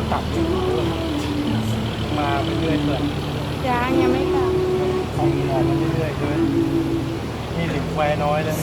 เรากลับมาเรื่อยๆเปิดยังยังไม่กลับของออกมาเรื่อยๆใช่ไหมนี่หลิมแควน้อยเลย